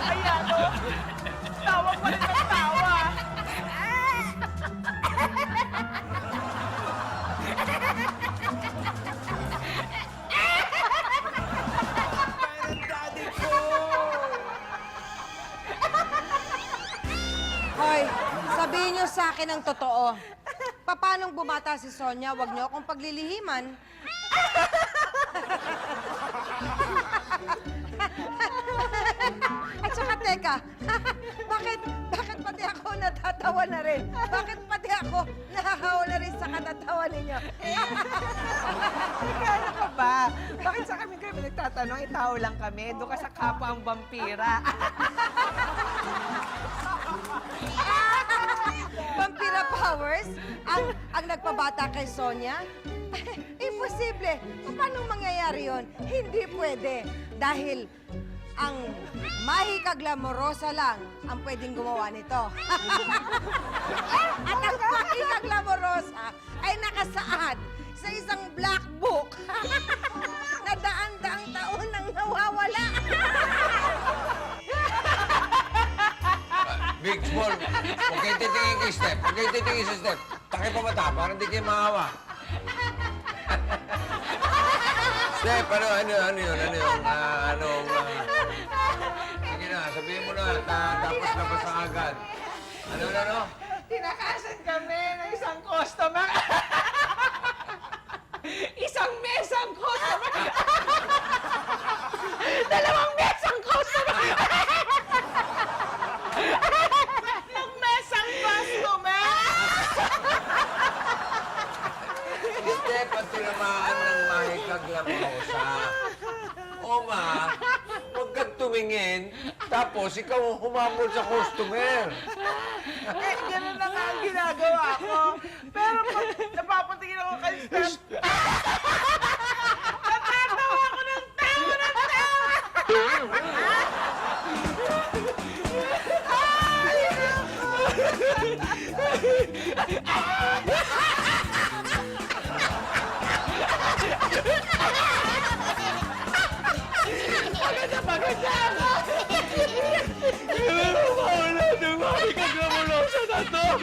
Ayan, o. Tawa pa rin ang tawa. Hoy, sabihin niyo sa akin ang totoo. Paano bumata si Sonia? Huwag niyo akong paglilihiman. At saka teka, bakit, bakit pati ako natatawa na rin? Bakit pati ako nahahawa na rin sa katatawa ninyo? Teka, ano ka ba? Bakit sa kami kami nagtatanong? Eh, lang kami. Doon ka sa kapwa ang. Vampira Ang, nagpabata kay Sonia? Imposible. Paano mangyayari yon? Hindi pwede. Dahil ang mahika glamorosa lang ang pwedeng gumawa nito. At ang glamorosa ay nakasaad sa isang black book na daan-daang taon nang nawawala. Big, small. Huwag kayo titingin kay Step. Huwag kayo titingin sa Step. Takay pa mata, para hindi kayo mahawa. Step, ano, ano, ano yun, ano yun, ah, ano, ah, sige na, sabihin mo na, at ah, tapos na agad. Ano, ano, ano? Tinakasan kami ng isang customer. isang mesang customer. Dalawang mesang customer. Tatlong mesang customer. Step at tinamaan ng mahikag lamosa. O ma, huwag kang tumingin, tapos ikaw ang sa customer. Eh, gano'n na nga ang ginagawa ko. Pero pag napapatingin ako kay natatawa ako ng tawa ng tawa.